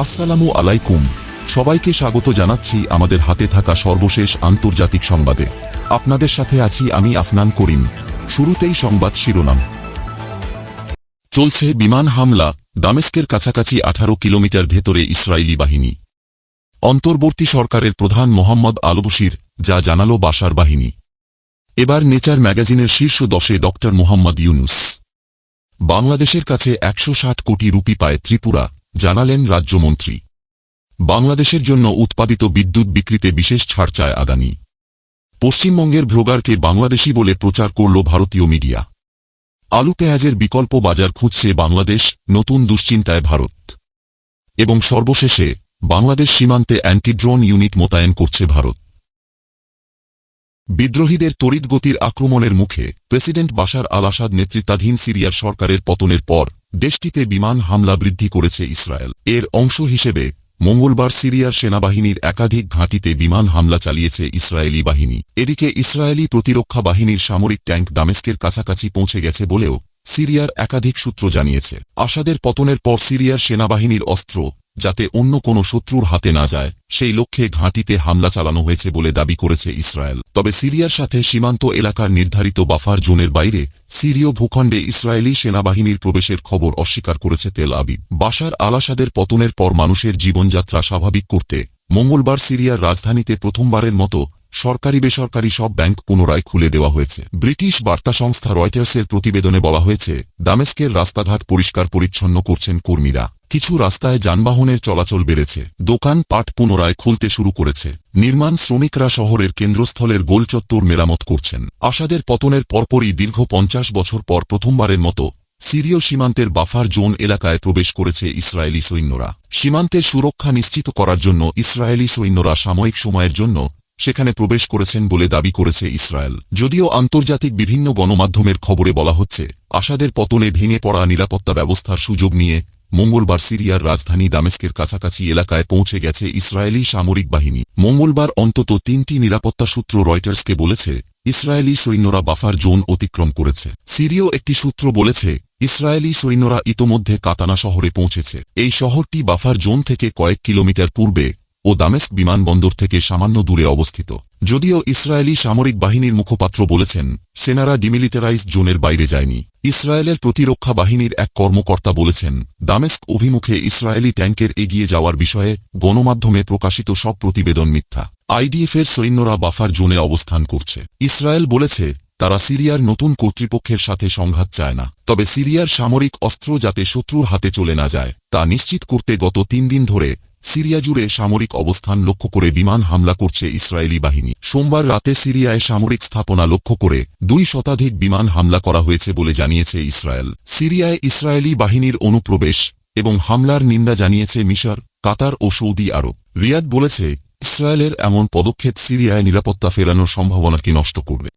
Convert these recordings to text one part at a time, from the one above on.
আসসালামু আলাইকুম। সবাইকে স্বাগত জানাচ্ছি আমাদের হাতে থাকা সর্বশেষ আন্তর্জাতিক সংবাদে। আপনাদের সাথে আছি আমি আফনান করিম। শুরুতেই সংবাদ শিরোনাম। চলছে বিমান হামলা, দামেস্কের কাছাকাছি আঠারো কিলোমিটার ভেতরে ইসরায়েলি বাহিনী। অন্তর্বর্তী সরকারের প্রধান মোহাম্মদ আলবশির, যা জানালো বাসার বাহিনী। এবার নেচার ম্যাগাজিনের শীর্ষ দশে ড মোহাম্মদ ইউনুস। বাংলাদেশের কাছে একশো ষাট কোটি রুপি পায় ত্রিপুরা। জানালেন রাজ্যমন্ত্রী। বাংলাদেশের জন্য উৎপাদিত বিদ্যুৎ বিক্রিতে বিশেষ ছাড় চায় আদানি। পশ্চিমবঙ্গের ভ্রোগারকে বাংলাদেশি বলে প্রচার করল ভারতীয় মিডিয়া। আলু পেঁয়াজের বিকল্প বাজার খুঁজছে বাংলাদেশ, নতুন দুশ্চিন্তায় ভারত। এবং সর্বশেষে, বাংলাদেশ সীমান্তে অ্যান্টি ড্রোন ইউনিট মোতায়েন করছে ভারত। বিদ্রোহীদের তড়িৎ গতির আক্রমণের মুখে প্রেসিডেন্ট বাশার আল আসাদ নেতৃত্বাধীন সিরিয়ার সরকারের পতনের পর দেশটিতে বিমান হামলা বৃদ্ধি করেছে ইসরায়েল। এর অংশ হিসেবে, মঙ্গলবার সিরিয়ার সেনাবাহিনীর একাধিক ঘাঁটিতে বিমান হামলা চালিয়েছে ইসরায়েলি বাহিনী। এদিকে ইসরায়েলি প্রতিরক্ষা বাহিনীর সামরিক ট্যাঙ্ক দামেস্কের কাছাকাছি পৌঁছে গেছে বলেও সিরিয়ার একাধিক সূত্র জানিয়েছে। আসাদের পতনের পর সিরিয়ার সেনাবাহিনীর অস্ত্র যাতে অন্য কোনো শত্রুর হাতে না যায়, সেই লক্ষ্যে ঘাঁটিতে হামলা চালানো হয়েছে বলে দাবি করেছে ইসরায়েল। তবে সিরিয়ার সাথে সীমান্ত এলাকার নির্ধারিত বাফার জোনের বাইরে সিরীয় ভূখণ্ডে ইসরায়েলি সেনাবাহিনীর প্রবেশের খবর অস্বীকার করেছে তেল আবিব। বাশার আলাসাদের পতনের পর মানুষের জীবনযাত্রা স্বাভাবিক করতে মঙ্গলবার সিরিয়ার রাজধানীতে প্রথমবারের মতো সরকারি বেসরকারি সব ব্যাংক পুনরায় খুলে দেওয়া হয়েছে। ব্রিটিশ বার্তা সংস্থা রয়টার্সের প্রতিবেদনে বলা হয়েছে, দামেস্কের রাস্তাঘাট পরিষ্কার পরিচ্ছন্ন করছেন কর্মীরা। কিছু রাস্তায় যানবাহনের চলাচল বেড়েছে। দোকান পাট পুনরায় খুলতে শুরু করেছে। নির্মাণ শ্রমিকরা শহরের কেন্দ্রস্থলের গোলচত্বর মেরামত করছেন। আসাদের পতনের পরপরই দীর্ঘ পঞ্চাশ বছর পর প্রথমবারের মতো সিরীয় সীমান্তের বাফার জোন এলাকায় প্রবেশ করেছে ইসরায়েলি সৈন্যরা। সীমান্তের সুরক্ষা নিশ্চিত করার জন্য ইসরায়েলি সৈন্যরা সাময়িক সময়ের জন্য সেখানে প্রবেশ করেছেন বলে দাবি করেছে ইসরায়েল। যদিও আন্তর্জাতিক বিভিন্ন গণমাধ্যমের খবরে বলা হচ্ছে, আসাদের পতনে ভেঙে পড়া নিরাপত্তা ব্যবস্থার সুযোগ নিয়ে মঙ্গলবার সিরিয়ার রাজধানী দামেস্কের কাছাকাছি এলাকায় পৌঁছে গেছে ইসরায়েলি সামরিক বাহিনী। মঙ্গলবার অন্তত তিনটি নিরাপত্তা সূত্র রয়টার্সকে বলেছে, ইসরায়েলি সৈন্যরা বাফার জোন অতিক্রম করেছে। সিরিয় একটি সূত্র বলেছে, ইসরায়েলি সৈন্যরা ইতোমধ্যে কাতানা শহরে পৌঁছেছে। এই শহরটি বাফার জোন থেকে কয়েক কিলোমিটার পূর্বে ও দামেস্ক বিমানবন্দর থেকে সামান্য দূরে অবস্থিত। যদিও ইসরায়েলি সামরিক বাহিনীর মুখপাত্র বলেছেন, সেনারা ডিমিলিটারাইজ জোনের বাইরে যায়নি। ইসরায়েলের প্রতিরক্ষা বাহিনীর এক কর্মকর্তা বলেছেন, দামেস্ক অভিমুখে ইসরায়েলি ট্যাঙ্কের এগিয়ে যাওয়ার বিষয়ে গণমাধ্যমে প্রকাশিত সব প্রতিবেদন মিথ্যা। আইডিএফের সৈন্যরা বাফার জোনে অবস্থান করছে। ইসরায়েল বলেছে, তারা সিরিয়ার নতুন কর্তৃপক্ষের সাথে সংঘাত চায় না, তবে সিরিয়ার সামরিক অস্ত্র যাতে শত্রুর হাতে চলে না যায়, তা নিশ্চিত করতে গত তিন দিন ধরে সিরিয়া জুড়ে সামরিক অবস্থান লক্ষ্য করে বিমান হামলা করছে ইসরায়েলি বাহিনী। সোমবার রাতে সিরিয়ায় সামরিক স্থাপনা লক্ষ্য করে দুই শতাধিক বিমান হামলা করা হয়েছে বলে জানিয়েছে ইসরায়েল। সিরিয়ায় ইসরায়েলি বাহিনীর অনুপ্রবেশ এবং হামলার নিন্দা জানিয়েছে মিশর, কাতার ও সৌদি আরব। রিয়াদ বলেছে, ইসরায়েলের এমন পদক্ষেপ সিরিয়ায় নিরাপত্তা ফেরানোর সম্ভাবনাকে নষ্ট করবে।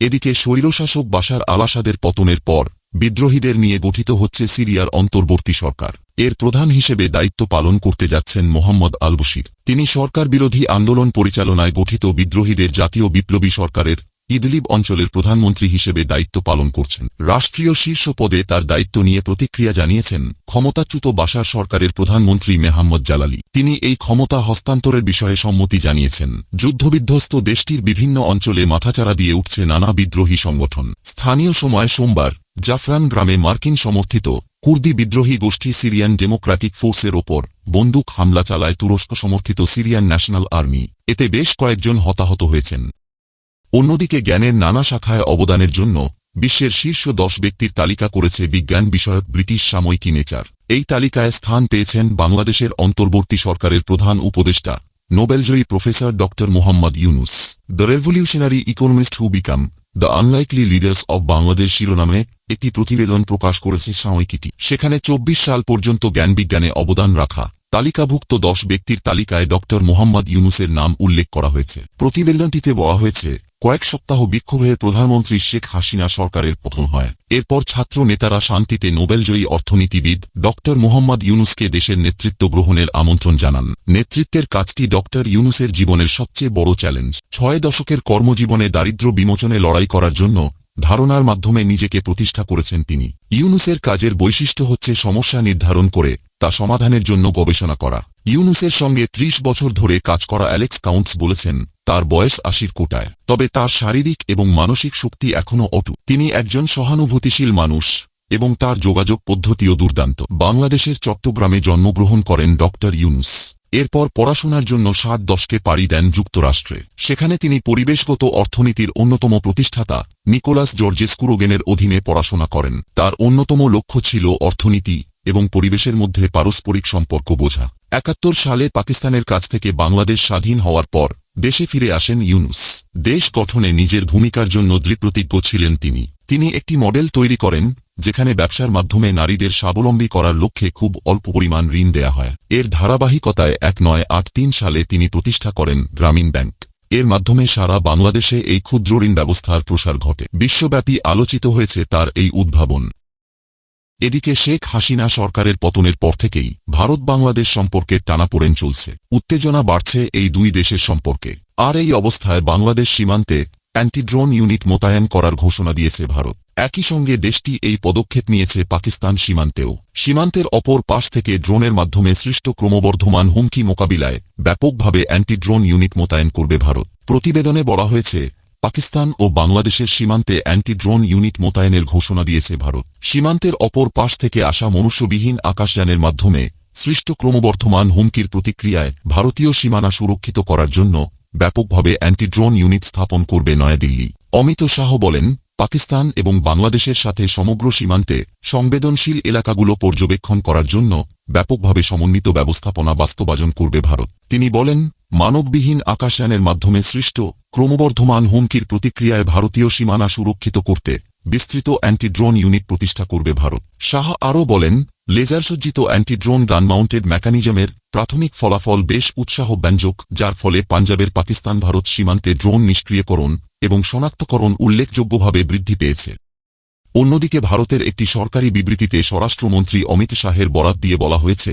এদিকে স্বৈরশাসক বাশার আলাসাদের পতনের পর বিদ্রোহীদের নিয়ে গঠিত হচ্ছে সিরিয়ার অন্তর্বর্তী সরকার। এর প্রধান হিসেবে দায়িত্ব পালন করতে যাচ্ছেন মোহাম্মদ আলবশির। তিনি সরকার বিরোধী আন্দোলন পরিচালনায় গঠিত বিদ্রোহীদের জাতীয় বিপ্লবী সরকারের ইদলিব অঞ্চলের প্রধানমন্ত্রী হিসেবে দায়িত্ব পালন করছেন। রাষ্ট্রীয় শীর্ষ পদে তার দায়িত্ব নিয়ে প্রতিক্রিয়া জানিয়েছেন ক্ষমতাচ্যুত বাসার সরকারের প্রধানমন্ত্রী মেহাম্মদ জালালি। তিনি এই ক্ষমতা হস্তান্তরের বিষয়ে সম্মতি জানিয়েছেন। যুদ্ধবিধ্বস্ত দেশটির বিভিন্ন অঞ্চলে মাথাচাড়া দিয়ে উঠছে নানা বিদ্রোহী সংগঠন। স্থানীয় সময় সোমবার জাফরান গ্রামে মার্কিন সমর্থিত কুর্দি বিদ্রোহী গোষ্ঠী সিরিয়ান ডেমোক্রেটিক ফোর্সের ওপর বন্দুক হামলা চালায় তুরস্ক সমর্থিত সিরিয়ান ন্যাশনাল আর্মি। এতে বেশ কয়েকজন হতাহত হয়েছেন। অন্যদিকে জ্ঞানের নানা শাখায় অবদানের জন্য বিশ্বের শীর্ষ দশ ব্যক্তির তালিকা করেছে বিজ্ঞান বিষয়ক ব্রিটিশ সাময়িকী নেচার। এই তালিকায় স্থান পেয়েছেন বাংলাদেশের অন্তর্বর্তী সরকারের প্রধান উপদেষ্টা, নোবেলজয়ী প্রফেসর ড Mohammad Yunus. The revolutionary economist who become the unlikely leaders of Bangladesh শিরোনামে একটি প্রতিবেদন প্রকাশ করেছে সাময়িকীটি সেখানে চব্বিশ সাল পর্যন্ত জ্ঞানবিজ্ঞানে অবদান রাখা তালিকাভুক্ত দশ ব্যক্তির তালিকায় ড মোহাম্মদ ইউনুসের নাম উল্লেখ করা হয়েছে। প্রতিবেদনটিতে বলা হয়েছে কয়েক সপ্তাহ বিক্ষোভে প্রধানমন্ত্রী শেখ হাসিনা সরকারের পতন হয়। এরপর ছাত্র নেতারা শান্তিতে নোবেলজয়ী অর্থনীতিবিদ ড. মোহাম্মদ ইউনুসকে দেশের নেতৃত্ব গ্রহণের আমন্ত্রণ জানান। নেতৃত্বের কাজটি ড. ইউনুসের জীবনের সবচেয়ে বড় চ্যালেঞ্জ। ছয় দশকের কর্মজীবনে দারিদ্র বিমোচনে লড়াই করার জন্য ধারণার মাধ্যমে নিজেকে প্রতিষ্ঠা করেছেন তিনি। ইউনুসের কাজের বৈশিষ্ট্য হচ্ছে সমস্যা নির্ধারণ করে তা সমাধানের জন্য গবেষণা করা। ইউনুসের সঙ্গে ত্রিশ বছর ধরে কাজ করা অ্যালেক্স কাউন্টস বলেছেন তার বয়স আশির কোটায়। তবে তার শারীরিক এবং মানসিক শক্তি এখনও অটু। তিনি একজন সহানুভূতিশীল মানুষ এবং তার যোগাযোগ পদ্ধতিও দুর্দান্ত। বাংলাদেশের চট্টগ্রামে জন্মগ্রহণ করেন ডক্টর ইউনুস। এরপর পড়াশোনার জন্য সাত দশকে পাড়ি দেন যুক্তরাষ্ট্রে। সেখানে তিনি পরিবেশগত অর্থনীতির অন্যতম প্রতিষ্ঠাতা নিকোলাস জর্জেস কুরোগেনের অধীনে পড়াশোনা করেন। তার অন্যতম লক্ষ্য ছিল অর্থনীতি এবং পরিবেশের মধ্যে পারস্পরিক সম্পর্ক বোঝা। একাত্তর সালে পাকিস্তানের কাছ থেকে বাংলাদেশ স্বাধীন হওয়ার পর দেশে ফিরে আসেন ইউনুস। দেশ গঠনে নিজের ভূমিকার জন্য দৃপ্রতিজ্ঞ ছিলেন তিনি। তিনি একটি মডেল তৈরি করেন, যেখানে ব্যবসার মাধ্যমে নারীদের স্বাবলম্বী করার লক্ষ্যে খুব অল্প পরিমাণ ঋণ দেয়া হয়। এর ধারাবাহিকতায় এক নয় আট তিন সালে তিনি প্রতিষ্ঠা করেন গ্রামীণ ব্যাংক। এর মাধ্যমে সারা বাংলাদেশে এই ক্ষুদ্র ঋণ ব্যবস্থার প্রসার ঘটে। বিশ্বব্যাপী আলোচিত হয়েছে তার এই উদ্ভাবন। এদিকে শেখ হাসিনা সরকারের পতনের পর থেকেই ভারত বাংলাদেশ সম্পর্কে টানাপোড়েন চলছে। উত্তেজনা বাড়ছে এই দুই দেশের সম্পর্কে। আর এই অবস্থায় বাংলাদেশ সীমান্তে অ্যান্টিড্রোন ইউনিট মোতায়েন করার ঘোষণা দিয়েছে ভারত। একই সঙ্গে দেশটি এই পদক্ষেপ নিয়েছে পাকিস্তান সীমান্তেও। সীমান্তের অপর পাশ থেকে ড্রোনের মাধ্যমে সৃষ্ট ক্রমবর্ধমান হুমকি মোকাবিলায় ব্যাপকভাবে অ্যান্টিড্রোন ইউনিট মোতায়েন করবে ভারত। প্রতিবেদনে বলা হয়েছে, পাকিস্তান ও বাংলাদেশের সীমান্তে অ্যান্টি ড্রোন ইউনিট মোতায়েনের ঘোষণা দিয়েছে ভারত। সীমান্তের অপর পাশ থেকে আসা মনুষ্যবিহীন আকাশযানের মাধ্যমে সৃষ্ট ক্রমবর্ধমান হুমকির প্রতিক্রিয়ায় ভারতীয় সীমানা সুরক্ষিত করার জন্য ব্যাপকভাবে অ্যান্টি ড্রোন ইউনিট স্থাপন করবে নয়াদিল্লি। অমিত শাহ বলেন, পাকিস্তান এবং বাংলাদেশের সাথে সমগ্র সীমান্তে সংবেদনশীল এলাকাগুলো পর্যবেক্ষণ করার জন্য ব্যাপকভাবে সমন্বিত ব্যবস্থাপনা বাস্তবায়ন করবে ভারত। তিনি বলেন, মানববিহীন আকাশযানের মাধ্যমে সৃষ্ট ক্রমবর্ধমান হুমকির প্রতিক্রিয়ায় ভারতীয় সীমানা সুরক্ষিত করতে বিস্তৃত অ্যান্টি ড্রোন ইউনিট প্রতিষ্ঠা করবে ভারত। শাহ আরও বলেন, লেজারসজ্জিত অ্যান্টি ড্রোন গান মাউন্টেড মেকানিজমের প্রাথমিক ফলাফল বেশ উৎসাহ ব্যঞ্জক, যার ফলে পাঞ্জাবের পাকিস্তান ভারত সীমান্তে ড্রোন নিষ্ক্রিয়করণ এবং শনাক্তকরণ উল্লেখযোগ্যভাবে বৃদ্ধি পেয়েছে। অন্যদিকে ভারতের একটি সরকারি বিবৃতিতে স্বরাষ্ট্রমন্ত্রী অমিত শাহের বরাত দিয়ে বলা হয়েছে,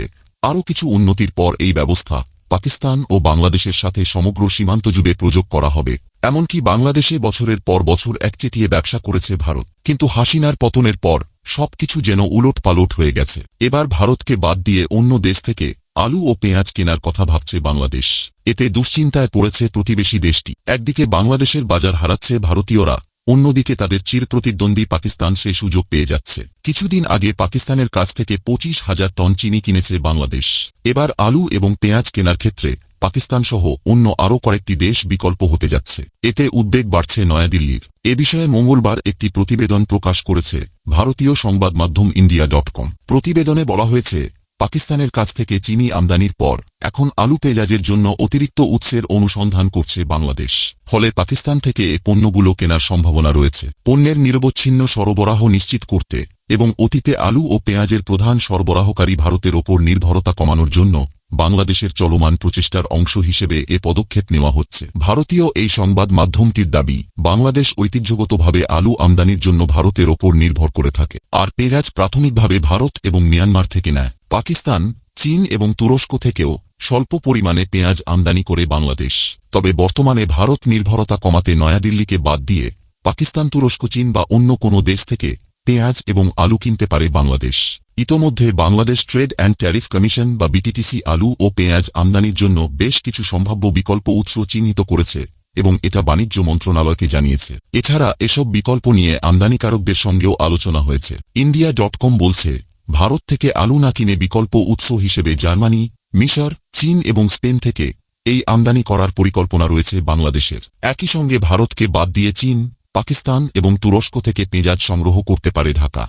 আরও কিছু উন্নতির পর এই ব্যবস্থা পাকিস্তান ও বাংলাদেশের সাথে সমগ্র সীমান্ত জুড়ে প্রযোগ করা হবে। এমনকি বাংলাদেশে বছরের পর বছর একচেটিয়ে ব্যবসা করেছে ভারত। কিন্তু হাসিনার পতনের পর সবকিছু যেন উলট পালট হয়ে গেছে। এবার ভারতকে বাদ দিয়ে অন্য দেশ থেকে আলু ও পেঁয়াজ কেনার কথা ভাবছে বাংলাদেশ। এতে দুশ্চিন্তায় পড়েছে প্রতিবেশী দেশটি। একদিকে বাংলাদেশের বাজার হারাচ্ছে ভারতীয়রা অন্যদিকে তাদের চিরপ্রতিদ্বন্দ্বী পাকিস্তান সে সুযোগ পেয়ে যাচ্ছে। কিছুদিন আগে পাকিস্তানের কাছ থেকে পঁচিশ হাজার টন চিনি কিনেছে বাংলাদেশ। এবার আলু এবং পেঁয়াজ কেনার ক্ষেত্রে পাকিস্তান সহ অন্য আরও কয়েকটি দেশ বিকল্প হতে যাচ্ছে। এতে উদ্বেগ বাড়ছে নয়াদিল্লির। এ বিষয়ে মঙ্গলবার একটি প্রতিবেদন প্রকাশ করেছে ভারতীয় সংবাদ মাধ্যম ইন্ডিয়া ডট কম। প্রতিবেদনে বলা হয়েছে পাকিস্তানের কাছ থেকে চিনি আমদানির পর, এখন আলু পেঁয়াজের জন্য অতিরিক্ত উৎসের অনুসন্ধান করছে বাংলাদেশ। ফলে পাকিস্তান থেকে এ পণ্যগুলো কেনার সম্ভাবনা রয়েছে। পণ্যের নিরবচ্ছিন্ন সরবরাহ নিশ্চিত করতে এবং অতীতে আলু ও পেঁয়াজের প্রধান সরবরাহকারী ভারতের ওপর নির্ভরতা কমানোর জন্য বাংলাদেশের চলমান প্রচেষ্টার অংশ হিসেবে এ পদক্ষেপ নেওয়া হচ্ছে। ভারতীয় এই সংবাদ মাধ্যমটির দাবি, বাংলাদেশ ঐতিহ্যগতভাবে আলু আমদানির জন্য ভারতের ওপর নির্ভর করে থাকে। আর পেঁয়াজ প্রাথমিকভাবে ভারত এবং মিয়ানমার থেকে নেয়। পাকিস্তান, চীন এবং তুরস্ক থেকেও স্বল্প পরিমাণে পেঁয়াজ আমদানি করে বাংলাদেশ। তবে বর্তমানে ভারত নির্ভরতা কমাতে নয়াদিল্লিকে বাদ দিয়ে পাকিস্তান, তুরস্ক, চীন বা অন্য কোনো দেশ থেকে পেঁয়াজ এবং আলু কিনতে পারে বাংলাদেশ। ইতোমধ্যে Bangladesh trade and tariff commission বা বিটিটিসি আলু ও পেঁয়াজ আমদানির জন্য বেশ কিছু সম্ভাব্য বিকল্প উৎস চিহ্নিত করেছে এবং এটা বাণিজ্য মন্ত্রণালয়কে জানিয়েছে। এছাড়া এসব বিকল্প নিয়ে আমদানিকারকদের সঙ্গেও আলোচনা হয়েছে। ইন্ডিয়া ডট কম বলছে, ভারত থেকে আলু না কিনে বিকল্প উৎস হিসেবে জার্মানি, মিশর, চীন এবং স্পেন থেকে এই আমদানি করার পরিকল্পনা রয়েছে বাংলাদেশের। একই সঙ্গে ভারতকে বাদ দিয়ে চীন, পাকিস্তান এবং তুরস্ক থেকে পেঁয়াজ সংগ্রহ করতে পারে ঢাকা।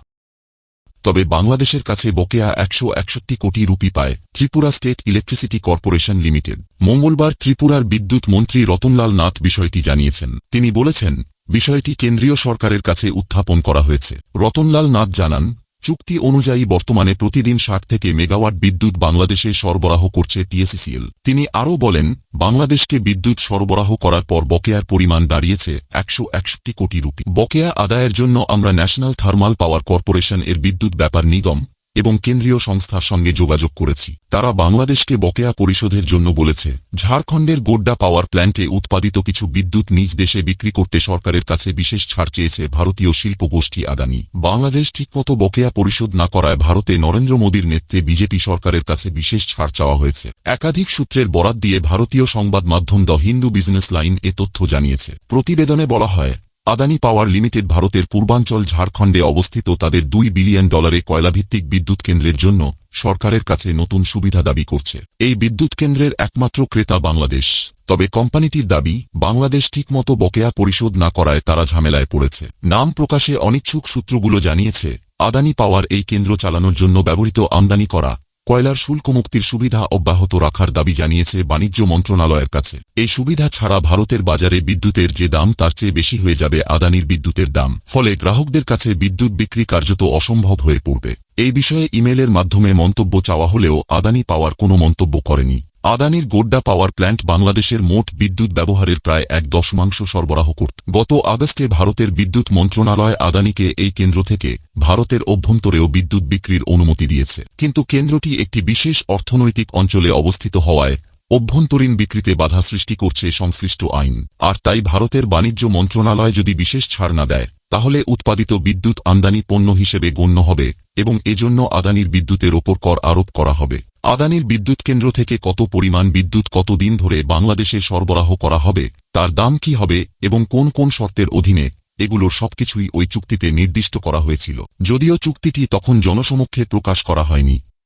তবে বাংলাদেশের কাছে বকেয়া একশো একষট্টি কোটি রুপি পায় Tripura state electricity corporation limited. মঙ্গলবার ত্রিপুরার বিদ্যুৎ মন্ত্রী রতনলাল নাথ বিষয়টি জানিয়েছেন। তিনি বলেছেন, বিষয়টি কেন্দ্রীয় সরকারের কাছে উত্থাপন করা হয়েছে। রতনলাল নাথ জানান চুক্তি অনুযায়ী বর্তমানে প্রতিদিন ষাট থেকে মেগাওয়াট বিদ্যুৎ বাংলাদেশে সরবরাহ করছে টিএসিসিএল তিনি আরও বলেন, বাংলাদেশকে বিদ্যুৎ সরবরাহ করার পর বকেয়ার পরিমাণ দাঁড়িয়েছে একশো একষট্টি কোটি রুপি। বকেয়া আদায়ের জন্য আমরা ন্যাশনাল থার্মাল পাওয়ার কর্পোরেশন এর বিদ্যুৎ ব্যাপার নিগম এবং কেন্দ্রীয় সংস্থার সঙ্গে যোগাযোগ করেছি। তারা বাংলাদেশকে বকেয়া পরিশোধের জন্য বলেছে, ঝাড়খণ্ডের গোড্ডা পাওয়ার প্ল্যান্টে উৎপাদিত কিছু বিদ্যুৎ নিজ দেশে বিক্রি করতে সরকারের কাছে বিশেষ ছাড় চেয়েছে ভারতীয় শিল্প গোষ্ঠী আদানি। বাংলাদেশ ঠিকমতো বকেয়া পরিশোধ না করায় ভারতে নরেন্দ্র মোদীর নেতৃত্বে বিজেপি সরকারের কাছে বিশেষ ছাড় চাওয়া হয়েছে। একাধিক সূত্রের বরাত দিয়ে ভারতীয় সংবাদ মাধ্যম দ্য হিন্দু বিজনেস লাইন এ তথ্য জানিয়েছে। প্রতিবেদনে বলা হয় আদানি পাওয়ার লিমিটেড ভারতের পূর্বাঞ্চল ঝাড়খণ্ডে অবস্থিত তাদের দুই বিলিয়ন ডলারে কয়লাভিত্তিক বিদ্যুৎ কেন্দ্রের জন্য সরকারের কাছে নতুন সুবিধা দাবি করছে। এই বিদ্যুৎ কেন্দ্রের একমাত্র ক্রেতা বাংলাদেশ। তবে কোম্পানিটির দাবি, বাংলাদেশ ঠিকমতো বকেয়া পরিশোধ না করায় তারা ঝামেলায় পড়েছে। নাম প্রকাশে অনিচ্ছুক সূত্রগুলো জানিয়েছে, আদানি পাওয়ার এই কেন্দ্র চালানোর জন্য ব্যবহৃত আমদানি করা কয়লার শুল্ক মুক্তির সুবিধা অব্যাহত রাখার দাবি জানিয়েছে বাণিজ্য মন্ত্রণালয়ের কাছে। এই সুবিধা ছাড়া ভারতের বাজারে বিদ্যুতের যে দাম, তার চেয়ে বেশি হয়ে যাবে আদানির বিদ্যুতের দাম। ফলে গ্রাহকদের কাছে বিদ্যুৎ বিক্রি কার্যত অসম্ভব হয়ে পড়বে। এই বিষয়ে ইমেলের মাধ্যমে মন্তব্য চাওয়া হলেও আদানি পাওয়ার কোনো মন্তব্য করেনি। আদানির গোড্ডা পাওয়ার প্ল্যান্ট বাংলাদেশের মোট বিদ্যুৎ ব্যবহারের প্রায় এক দশমাংশ সরবরাহ করত। গত আগস্টে ভারতের বিদ্যুৎ মন্ত্রণালয় আদানিকে এই কেন্দ্র থেকে ভারতের অভ্যন্তরেও বিদ্যুৎ বিক্রির অনুমতি দিয়েছে। কিন্তু কেন্দ্রটি একটি বিশেষ অর্থনৈতিক অঞ্চলে অবস্থিত হওয়ায় অভ্যন্তরীণ বিক্রিতে বাধা সৃষ্টি করছে সংশ্লিষ্ট আইন। আর তাই ভারতের বাণিজ্য মন্ত্রণালয় যদি বিশেষ ছাড় না দেয় তাহলে উৎপাদিত বিদ্যুৎ আমদানি পণ্য হিসেবে গণ্য হবে এবং এজন্য আদানির বিদ্যুতের ওপর কর আরোপ করা হবে। আদানির বিদ্যুৎ কেন্দ্র থেকে কত পরিমাণ বিদ্যুৎ কতদিন ধরে বাংলাদেশে সরবরাহ করা হবে, তার দাম কি হবে এবং কোন কোন শর্তের অধীনে, এগুলোর সবকিছুই ওই চুক্তিতে নির্দিষ্ট করা হয়েছিল। যদিও চুক্তিটি তখন জনসমক্ষে প্রকাশ করা হয়নি।